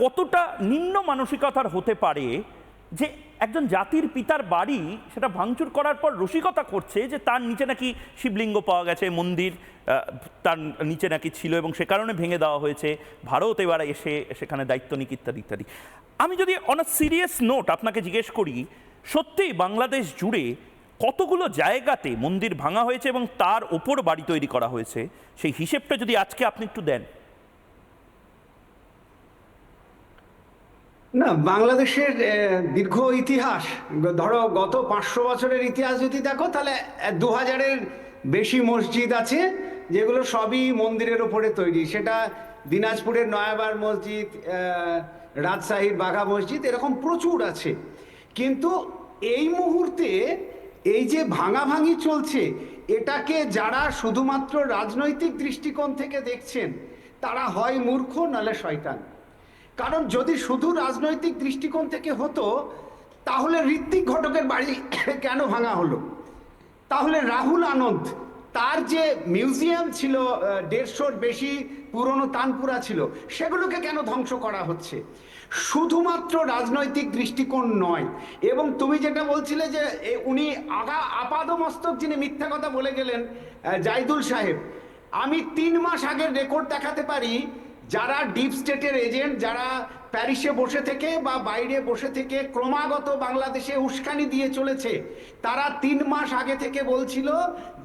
কতটা নিম্ন মানসিকতার হতে পারে যে একজন জাতির পিতার বাড়ি সেটা ভাঙচুর করার পর রসিকতা করছে যে তার নিচে নাকি শিবলিঙ্গ পাওয়া গেছে, মন্দির তার নিচে নাকি ছিল এবং সে কারণে ভেঙে দেওয়া হয়েছে, ভারত এবার এসে সেখানে দায়িত্ব নিক ইত্যাদি ইত্যাদি। আমি যদি অন সিরিয়াস নোট আপনাকে জিজ্ঞেস করি, সত্যিই বাংলাদেশ জুড়ে কতগুলো জায়গাতে মন্দির ভাঙা হয়েছে এবং তার ওপর বাড়ি তৈরি করা হয়েছে? সেই হিসেবটা যদি আজকে আপনি একটু দেন। না, বাংলাদেশের দীর্ঘ ইতিহাস, ধরো গত পাঁচশো বছরের ইতিহাস যদি দেখো, তাহলে দু হাজারের বেশি মসজিদ আছে, যেগুলো সবই মন্দিরের ওপরে তৈরি। সেটা দিনাজপুরের নয়াবার মসজিদ রাজশাহীর বাঘা মসজিদ, এরকম প্রচুর আছে। কিন্তু এই মুহূর্তে, এই যে ভাঙাভাঙি চলছে, এটাকে যারা শুধুমাত্র রাজনৈতিক দৃষ্টিকোণ থেকে দেখছেন, তারা হয় মূর্খ, নালে শয়তান। কারণ যদি শুধু রাজনৈতিক দৃষ্টিকোণ থেকে হতো, তাহলে ঋত্বিক ঘটকের বাড়ি কেন ভাঙা হলো? তাহলে রাহুল আনন্দ, তার যে মিউজিয়াম ছিল দেড়শোর বেশি পুরনো তানপুরা ছিল, সেগুলোকে কেন ধ্বংস করা হচ্ছে? শুধুমাত্র রাজনৈতিক দৃষ্টিকোণ নয়, এবং তুমি যেটা বলছিলে যে উনি আগা আপাদমস্তক যিনি মিথ্যা কথা বলে গেলেন জাইদুল সাহেব, আমি তিন মাস আগের রেকর্ড দেখাতে পারি যারা ডিপ স্টেটের এজেন্ট যারা প্যারিসে বসে থেকে বা বাইরে বসে থেকে ক্রমাগত বাংলাদেশে উস্কানি দিয়ে চলেছে, তারা তিন মাস আগে থেকে বলছিল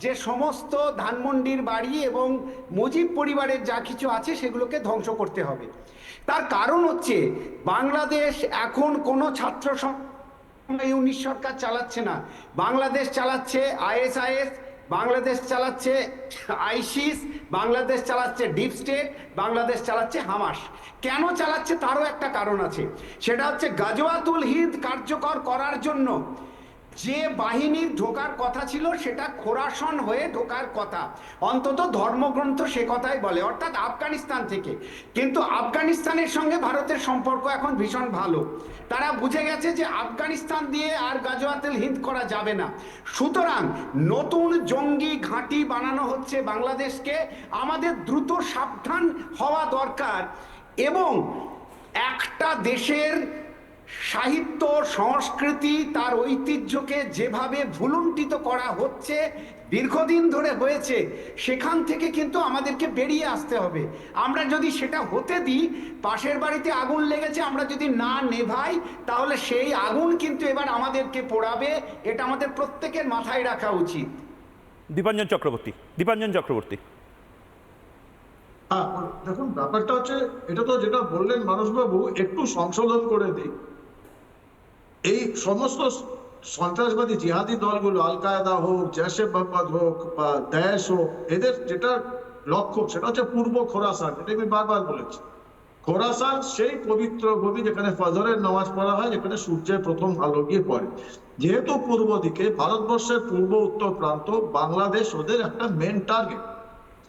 যে সমস্ত ধানমন্ডির বাড়ি এবং মুজিব পরিবারের যা কিছু আছে সেগুলোকে ধ্বংস করতে হবে। তার কারণ হচ্ছে বাংলাদেশ এখন কোনো ছাত্র ইউনিশ সরকার চালাচ্ছে না। বাংলাদেশ চালাচ্ছে আইএসআইএস, বাংলাদেশ চালাচ্ছে আইসিস বাংলাদেশ চালাচ্ছে ডিপ স্টেট, বাংলাদেশ চালাচ্ছে হামাস। কেন চালাচ্ছে? তারও একটা কারণ আছে। সেটা হচ্ছে গাজওয়াতুল হিদ কার্যকর করার জন্য যে বাহিনীর ঢোকার কথা ছিল সেটা খোরাসন হয়ে ঢোকার কথা। অন্তত ধর্মগ্রন্থ সে কথাই বলে, অর্থাৎ আফগানিস্তান থেকে। কিন্তু আফগানিস্তানের সঙ্গে ভারতের সম্পর্ক এখন ভীষণ ভালো। তারা বুঝে গেছে যে আফগানিস্তান দিয়ে আর গাজওয়াতেল হিন্দ করা যাবে না। সুতরাং নতুন জঙ্গি ঘাঁটি বানানো হচ্ছে বাংলাদেশকে। আমাদের দ্রুত সাবধান হওয়া দরকার এবং একটা দেশের সাহিত্য সংস্কৃতি তার ঐতিহ্যকে যেভাবে ভুলুণ্ঠিত করা হচ্ছে দীর্ঘদিন ধরে হয়েছে সেখান থেকে কিন্তু আমাদেরকে বেরিয়ে আসতে হবে। আমরা যদি সেটা হতে দিই পাশের বাড়িতে আগুন লেগেছে আমরা যদি না নেভাই তাহলে সেই আগুন কিন্তু এবার আমাদেরকে পোড়াবে এটা আমাদের প্রত্যেকের মাথায় রাখা উচিত। দীপাঞ্জন চক্রবর্তী দীপাঞ্জন চক্রবর্তী। হ্যাঁ, দেখুন ব্যাপারটা হচ্ছে এটা তো যেটা বললেন মানুষবাবু একটু সংশোধন করে দিই। এই সমস্ত সন্ত্রাসবাদী জিহাদি দলগুলো আল কায়দা হোক জৈশে মোহাম্মদ হোক বা দায়েশ হোক, এদের যেটা লক্ষ্য, সেটা হচ্ছে পূর্ব খোরাসান। এটা আমি বারবার বলেছি। খোরাসান সেই পবিত্র ভূমি যেখানে ফজরের নামাজ পড়া হয়, যেখানে সূর্যের প্রথম আলো গিয়ে পড়ে। যেহেতু পূর্ব দিকে, ভারতবর্ষের পূর্ব উত্তর প্রান্ত, বাংলাদেশ ওদের একটা মেন টার্গেট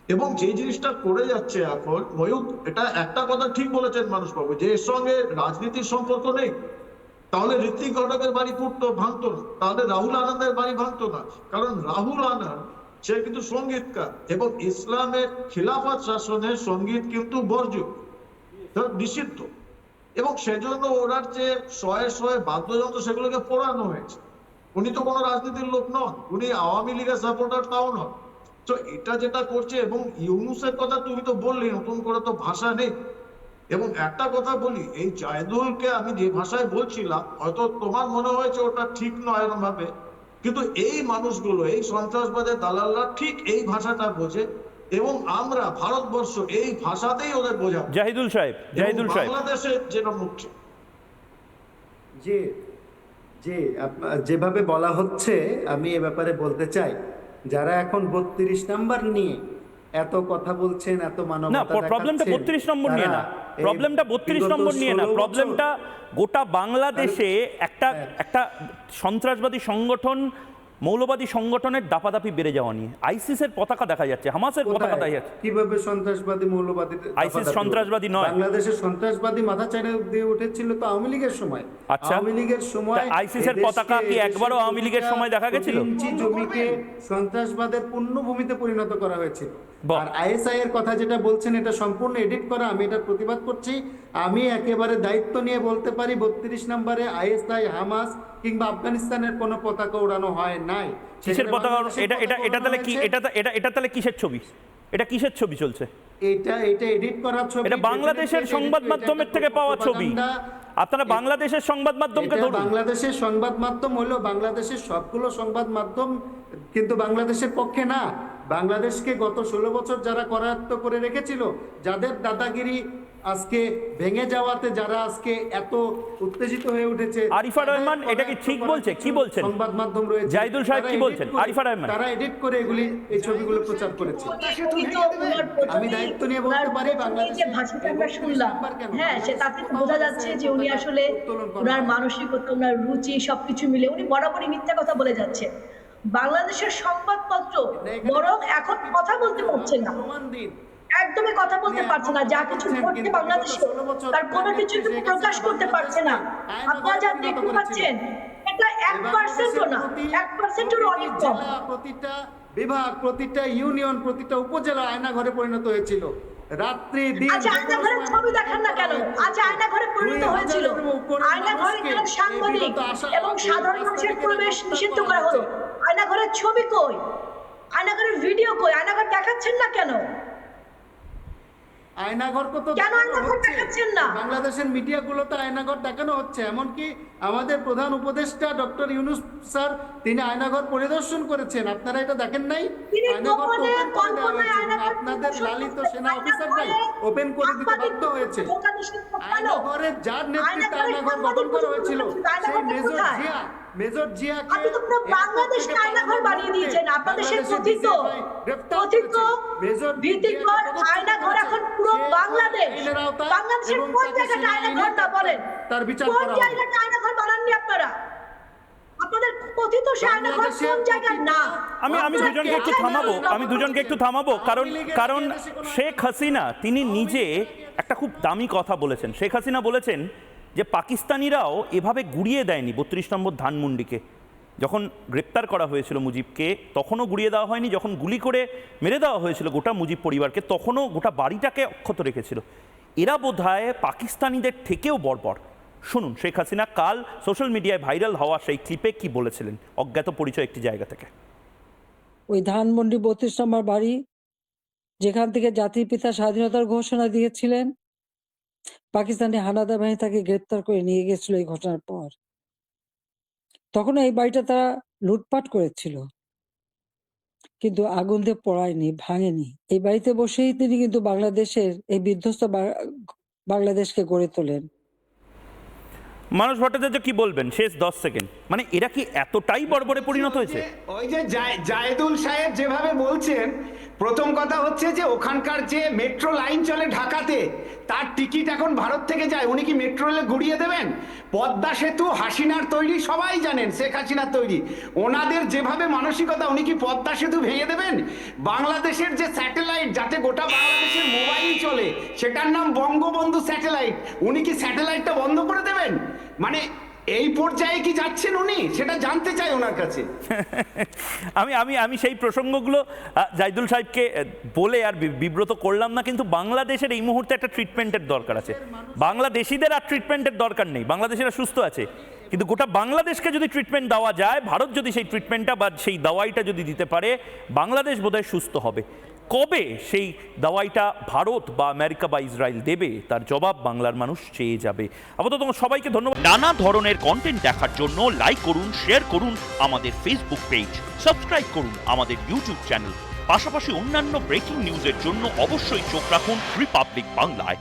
এবং যে জিনিসটা করে যাচ্ছে এখন ময়ূক এটা একটা কথা ঠিক বলেছেন মানুষবাবু, যে এর সঙ্গে রাজনীতির সম্পর্ক নেই। তাহলে ঋত্বিক ঘটকের বাড়ি পুড়তো ভাঙতো না। তাহলে রাহুল আনন্দের বাড়ি ভাঙতো না। কারণ রাহুল আনন্দ, সে কিন্তু সঙ্গীতকার এবং ইসলামের খিলাফত শাসনের সংগীত কিন্তু বর্জ্য নিষিদ্ধ। এবং সেজন্য ওনার যে শয়ে শয়ে বাদ্যযন্ত্র সেগুলোকে পোড়ানো হয়েছে। উনি তো কোনো রাজনীতির লোক নন, উনি আওয়ামী লীগের সাপোর্টার তাও নন। তো এটা যেটা করছে এবং ইউনুসের কথা তুমি তো বললি, নতুন করে তো ভাষা নেই। এবং একটা কথা বলি এই জায়দুলকে আমি যে ভাষায় বলছিলাম হয়তো তোমার মনে হয়েছে ওটা ঠিক নয় এরকম ভাবে কিন্তু এই মানুষগুলো এই সন্ত্রাসবাদের দালালরা ঠিক এই ভাষাটা বোঝে এবং আমরা ভারতবর্ষ এই ভাষাতেই ওদের বোঝাবো। জাহিদুল সাহেব জাহিদুল সাহেব। বাংলাদেশে যেটা মুখ্য যে যে যেভাবে বলা হচ্ছে আমি এ ব্যাপারে বলতে চাই যারা এখন বত্রিশ নাম্বার নিয়ে এত কথা বলছেন এত না মানবতা প্রবলেমটা বত্রিশ নম্বর নিয়ে না। প্রবলেমটা বত্রিশ নম্বর নিয়ে না প্রবলেমটা গোটা বাংলাদেশে একটা হ্যাঁ। একটা সন্ত্রাসবাদী সংগঠন মৌলবাদী সংগঠনের দাপাদাপি বেড়ে যাওয়া নিয়ে আইসিসের পতাকা দেখা যাচ্ছে হামাসের পতাকা দেখা যাচ্ছে কীভাবে সন্ত্রাসবাদী মৌলবাদী আইসিস সন্ত্রাসবাদী নয়। বাংলাদেশের সন্ত্রাসবাদী মাথা চাইনে দিয়ে উঠেছিল তো আওয়ামী লীগের সময় আচ্ছা। আওয়ামী লীগের সময় আইসিসের পতাকা কি একবারও আওয়ামী লীগের সময় দেখা গেছিল? জমিকে সন্ত্রাসবাদের পূর্ণভূমিতে পরিণত করা হয়েছিল। আর আইএসআই এর কথা যেটা বলছেন এটা সম্পূর্ণ এডিট করা আমি এটা প্রতিবাদ করছি। আমি একেবারে দায়িত্ব নিয়ে বলতে পারি বত্রিশ নম্বরে আইএসআই হামাস কিংবা আফগানিস্তানের কোনো পতাকা উড়ানো হয় নাই। কিসের পতাকা এটা এটা এটা তাহলে কি এটা এটা এটা তাহলে কিসের ছবি? এটা কিসের ছবি চলছে? এটা এটা এডিট করা ছবি এটা বাংলাদেশের সংবাদ মাধ্যমের থেকে পাওয়া ছবি। আপনারা বাংলাদেশের সংবাদ মাধ্যমকে ধরুন। বাংলাদেশের সংবাদ মাধ্যম হলো বাংলাদেশের সবগুলো সংবাদ মাধ্যম কিন্তু বাংলাদেশের পক্ষে না। বাংলাদেশকে গত ষোলো বছর যারা করায়ত্ত করে রেখেছিল যাদের দাদাগিরি আজকে ভেঙে যাওয়াতে যারা আজকে এত উত্তেজিত হয়ে উঠেছে আরিফা রহমান এটা কি ঠিক বলছে? কি বলছেন? সংবাদ মাধ্যম রয়েছে জাহিদুল সাহেব কি বলছেন? আরিফা রহমান। তারা এডিট করে এগুলি এই ছবিগুলো প্রচার করেছে তো আমি দায়িত্ব নিয়ে বলতে পারি বাংলাদেশে যে ভাষণটা আমরা শুনলাম হ্যাঁ সে তাতে বোঝা যাচ্ছে যে উনি আসলে ওনার মানসিকতা ওনার রুচি সবকিছু মিলে উনি বরাবরই মিথ্যা কথা বলে যাচ্ছে বাংলাদেশের সংবাদপত্র বরং এখন কথা বলতে পারছেন না। একদমই কথা বলতে পারছে না। যা কিছু ঘটছে বাংলাদেশে, তার কোনো কিছু প্রকাশ করতে পারছে না। আপনারা যা দেখতে পাচ্ছেন, এটা এক পার্সেন্টও না, এক পার্সেন্টেরও অনেক কম। প্রতিটা বিভাগ, প্রতিটা ইউনিয়ন, প্রতিটা উপজেলা আয়না ঘরে পরিণত হয়েছিল। রাত্রি দিন আচ্ছা আয়না ঘরের ছবি দেখান না কেন? আচ্ছা আয়না ঘরে পরিণত হয়েছিল। আয়না ঘরে কেন সাংবাদিক এবং সাধারণ মানুষের প্রবেশ নিষিদ্ধ করা হলো আয়না ঘরের ছবি কই? আয়না ঘরের ভিডিও কই? আয়না ঘর দেখাচ্ছেন না কেন? আয়নাঘর কত? বাংলাদেশের মিডিয়াগুলোতে আয়নাঘর দেখানো হচ্ছে এমনকি আমাদের প্রধান উপদেষ্টা ডক্টর ইউনুস স্যার তিনি আয়নাঘর পরিদর্শন করেছেন। আপনারা এটা দেখেন নাই? আয়নাঘর তো করে দেওয়া হয়েছে। আপনাদের লালিত সেনা অফিসাররাই ওপেন করে দিতে বাধ্য হয়েছে। আয়নাঘরের যার নেতৃত্বে আয়নাঘর গঠন করা হয়েছিল সেই মেজর জিয়া মেজর জিয়াকে থেকে আয়নাঘর দিয়েছেন। আপনাদের সেই কথিত কথিত ভীতিকর আয়নাঘর করেছে। এখন পুরো বাংলাদেশ বাংলাদেশের কোন জায়গাটা সেনা আয়নাঘর আইনে না বলেন? তার বিচার কোন। জায়গাটা আয়নাঘর বানাননি আপনারা? আপনাদের কথিত সে আয়নাঘর বাংলাদেশের কোন জায়গার না? আমি আমি দুজনকে একটু থামাবো। আমি দুজনকে একটু থামাবো। কারণ কারণ শেখ হাসিনা তিনি নিজে একটা খুব দামি কথা বলেছেন। শেখ হাসিনা বলেছেন যে পাকিস্তানিরাও এভাবে গুড়িয়ে দেয়নি বত্রিশ নম্বর ধানমন্ডিকে। যখন গ্রেপ্তার করা হয়েছিল মুজিবকে, তখনও গুড়িয়ে দেওয়া হয়নি। যখন গুলি করে মেরে দেওয়া হয়েছিল গোটা মুজিব পরিবারকে, তখনও গোটা বাড়িটাকে অক্ষত রেখেছিল। এরা বোধহয় পাকিস্তানিদের থেকেও বর্বর। শুনুন, শেখ হাসিনা কাল সোশ্যাল মিডিয়ায় ভাইরাল হওয়া সেই ক্লিপে কি বলেছিলেন? অজ্ঞাত পরিচয় একটি জায়গা থেকে। ওই ধানমন্ডি বত্রিশ নম্বর বাড়ি, যেখান থেকে জাতির পিতা স্বাধীনতার ঘোষণা দিয়েছিলেন, পাকিস্তানি হানাদার বাহিনী তাকে গ্রেপ্তার করে নিয়ে গেছিল এই ঘটনার পর। তখন এই বাড়িটা তারা লুটপাট করেছিল। কিন্তু আগুন দিয়ে পড়ায়নি ভাঙেনি। এই বাড়িতে বসেই তিনি কিন্তু বাংলাদেশের এই বিধ্বস্ত বা- বাংলাদেশকে গড়ে তোলেন। মানুষ ভট্টাচার্য কি বলবেন? শেষ দশ সেকেন্ড। মানে এরা কি এতটাই বড়বড়ে পরিণত হয়েছে? ওই যে জায়- জায়েদুল সাহেব যেভাবে বলছেন প্রথম কথা হচ্ছে যে ওখানকার যে মেট্রো লাইন চলে ঢাকাতে, তার টিকিট এখন ভারত থেকে যায়। উনি কি মেট্রো রেলে ঘুরিয়ে দেবেন? পদ্মা সেতু, হাসিনার তৈরি, সবাই জানেন শেখ হাসিনার তৈরি। ওনাদের যেভাবে মানসিকতা, উনি কি পদ্মা সেতু ভেঙে দেবেন? বাংলাদেশের যে স্যাটেলাইট যাতে গোটা বাংলাদেশের মোবাইল চলে, সেটার নাম বঙ্গবন্ধু স্যাটেলাইট উনি কি স্যাটেলাইটটা বন্ধ করে দেবেন? মানে এই পর্যায়ে কি যাচ্ছেন উনি? সেটা জানতে চাই ওনার কাছে। আমি আমি আমি সেই প্রসঙ্গগুলো জাইদুল সাহেবকে বলে আর বিব্রত করলাম না, কিন্তু বাংলাদেশের এই মুহূর্তে একটা ট্রিটমেন্টের দরকার আছে। বাংলাদেশিদের আর ট্রিটমেন্টের দরকার নেই, বাংলাদেশিরা সুস্থ আছে। কিন্তু গোটা বাংলাদেশকে যদি ট্রিটমেন্ট দেওয়া যায়, ভারত যদি সেই ট্রিটমেন্টটা বা সেই দাওয়াইটা যদি দিতে পারে, বাংলাদেশ বোধহয় সুস্থ হবে। কবে সেই দাওয়াইটা ভারত বা আমেরিকা বা ইসরায়েল দেবে? তার জবাব বাংলার মানুষ চেয়ে যাবে। আপাতত সবাইকে ধন্যবাদ। নানা ধরনের কন্টেন্ট দেখার জন্য লাইক করুন শেয়ার করুন আমাদের ফেসবুক পেজ সাবস্ক্রাইব করুন আমাদের ইউটিউব চ্যানেল পাশাপাশি অন্যান্য ব্রেকিং নিউজের জন্য অবশ্যই চোখ রাখুন রিপাবলিক বাংলায়